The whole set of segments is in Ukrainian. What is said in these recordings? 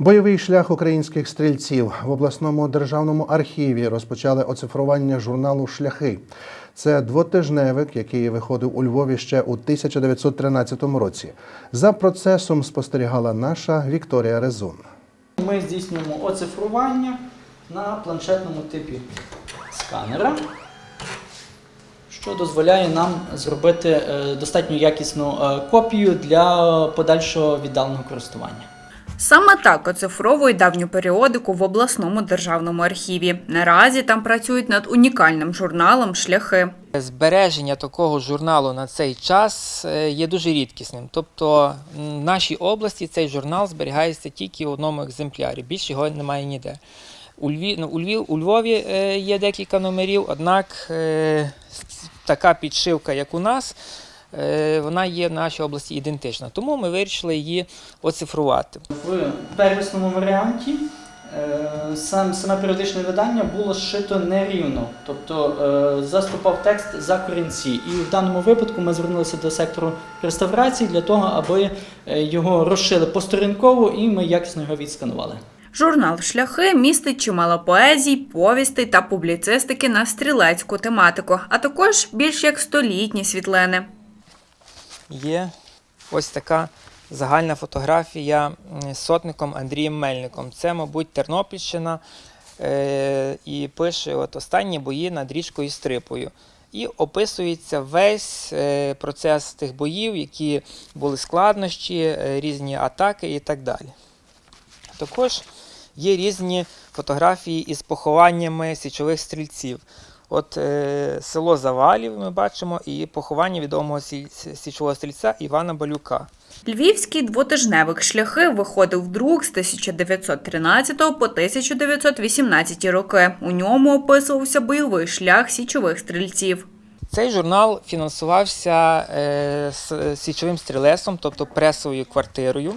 Бойовий шлях українських стрільців в обласному державному архіві розпочали оцифрування журналу Шляхи. Це двотижневик, який виходив у Львові ще у 1913 році. За процесом спостерігала наша Вікторія Резун. Ми здійснюємо оцифрування на планшетному типі сканера, що дозволяє нам зробити е, достатньо якісну е, копію для подальшого віддаленого користування. Саме так оцифровують давню періодику в обласному державному архіві. Наразі там працюють над унікальним журналом Шляхи. Збереження такого журналу на цей час е, є дуже рідкісним. Тобто в нашій області цей журнал зберігається тільки в одному екземплярі, більше його немає ніде. У, Льві, ну, у, Львів, у Львові е, є декілька номерів, однак е, така підшивка, як у нас, вона є в нашій області ідентична. Тому ми вирішили її оцифрувати. В первісному варіанті е, сам, саме періодичне видання було зшито нерівно, тобто е, заступав текст за корінці. І в даному випадку ми звернулися до сектору реставрації для того, аби е, його розшили посторінково і ми якісно його відсканували. Журнал Шляхи містить чимало поезій, повістей та публіцистики на стрілецьку тематику, а також більш як столітні світлини. Є ось така загальна фотографія з сотником Андрієм Мельником. Це, мабуть, Тернопільщина. Е, і пише от останні бої над річкою Стрипою. І описується весь е, процес тих боїв, які були складнощі, е, різні атаки і так далі. Також є різні фотографії із похованнями січових стрільців. От е, село Завалів ми бачимо і поховання відомого січового стрільця Івана Балюка. Львівський двотижневик Шляхи виходив в друк з 1913 по 1918 роки. У ньому описувався бойовий шлях січових стрільців. Цей журнал фінансувався е, січовим стрілесом, тобто пресовою квартирою.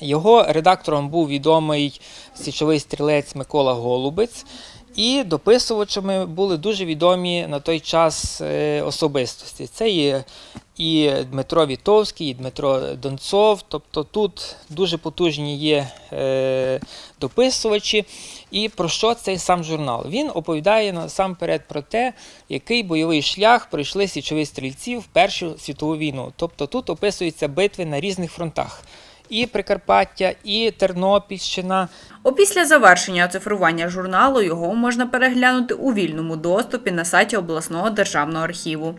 Його редактором був відомий січовий стрілець Микола Голубець, і дописувачами були дуже відомі на той час е, особистості. Це є і Дмитро Вітовський, і Дмитро Донцов. Тобто тут дуже потужні є е, дописувачі. І про що цей сам журнал? Він оповідає насамперед про те, який бойовий шлях пройшли січові стрільці в Першу світову війну. Тобто тут описуються битви на різних фронтах. І Прикарпаття, і Тернопільщина, Опісля завершення оцифрування журналу його можна переглянути у вільному доступі на сайті обласного державного архіву.